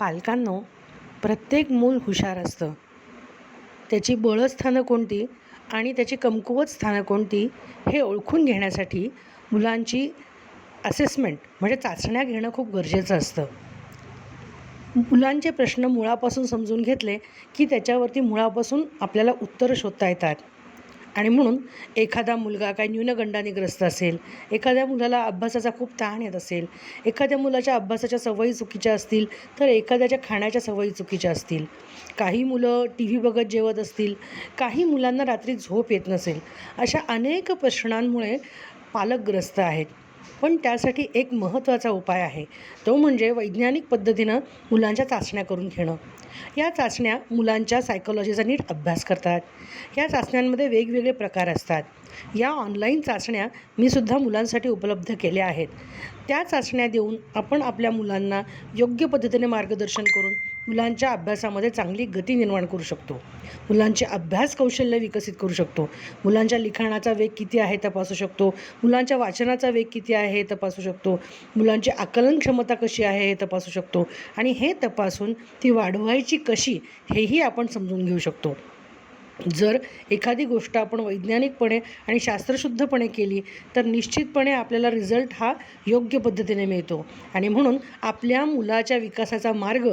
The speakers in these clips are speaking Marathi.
पालकांनो प्रत्येक मूल हुशार असतं. त्याची बळस्थानं कोणती आणि त्याची कमकुवत स्थानं कोणती हे ओळखून घेण्यासाठी मुलांची असेसमेंट म्हणजे चाचण्या घेणं खूप गरजेचं असतं. मुलांचे प्रश्न मुळापासून समजून घेतले की त्याच्यावरती मुळापासून आपल्याला उत्तरं शोधता येतात. आणि म्हणून एखादा मुलगा काही न्यूनगंडाने ग्रस्त असेल एखाद्या मुलाला अभ्यासाचा खूप ताण येत असेल एखाद्या मुलाच्या अभ्यासाच्या सवयी चुकीच्या असतील तर एखाद्याच्या खाण्याच्या सवयी चुकीच्या असतील. काही मुलं टी व्ही बघत जेवत असतील काही मुलांना रात्री झोप येत नसेल अशा अनेक प्रश्नांमुळे पालक ग्रस्त आहेत. पण त्यासाठी एक महत्त्वाचा उपाय आहे. तो म्हणजे वैज्ञानिक पद्धतीनं मुलांच्या चाचण्या करून घेणं. या चाचण्या मुलांच्या सायकोलॉजीचा नीट अभ्यास करतात. या चाचण्यांमध्ये वेगवेगळे प्रकार असतात. या ऑनलाईन चाचण्या मी सुद्धा मुलांसाठी उपलब्ध केल्या आहेत. त्या चाचण्या देऊन आपण आपल्या मुलांना योग्य पद्धतीने मार्गदर्शन करून मुलांच्या अभ्यासामध्ये चांगली गती निर्माण करू शकतो. मुलांचे अभ्यास कौशल्य विकसित करू शकतो. मुलांच्या लिखाणाचा वेग किती आहे तपासू शकतो. मुलांच्या वाचनाचा वेग किती आहे हे तपासू शकतो. मुलांची आकलन क्षमता कशी आहे हे तपासू शकतो. आणि हे तपासून ती वाढवायची कशी हेही आपण समजून घेऊ शकतो. जर एखादी गोष्ट आपण वैज्ञानिकपणे आणि शास्त्रशुद्धपणे केली तर निश्चितपणे आपल्याला रिझल्ट हा योग्य पद्धतीने मिळतो. आणि म्हणून आपल्या मुलाच्या विकासाचा मार्ग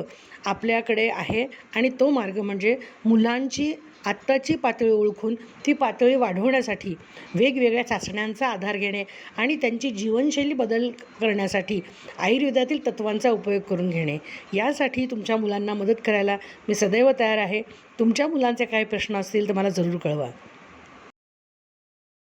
आपल्याकडे आहे आणि तो मार्ग म्हणजे मुलांची आत्ताची पातळी ओळखून ती पातळी वाढवण्यासाठी वेगवेगळ्या चाचण्यांचा आधार घेणे आणि त्यांची जीवनशैली बदल करण्यासाठी आयुर्वेदातील तत्त्वांचा उपयोग करून घेणे. यासाठी तुमच्या मुलांना मदत करायला मी सदैव तयार आहे. तुमच्या मुलांचे काही प्रश्न असतील तर मला जरूर कळवा.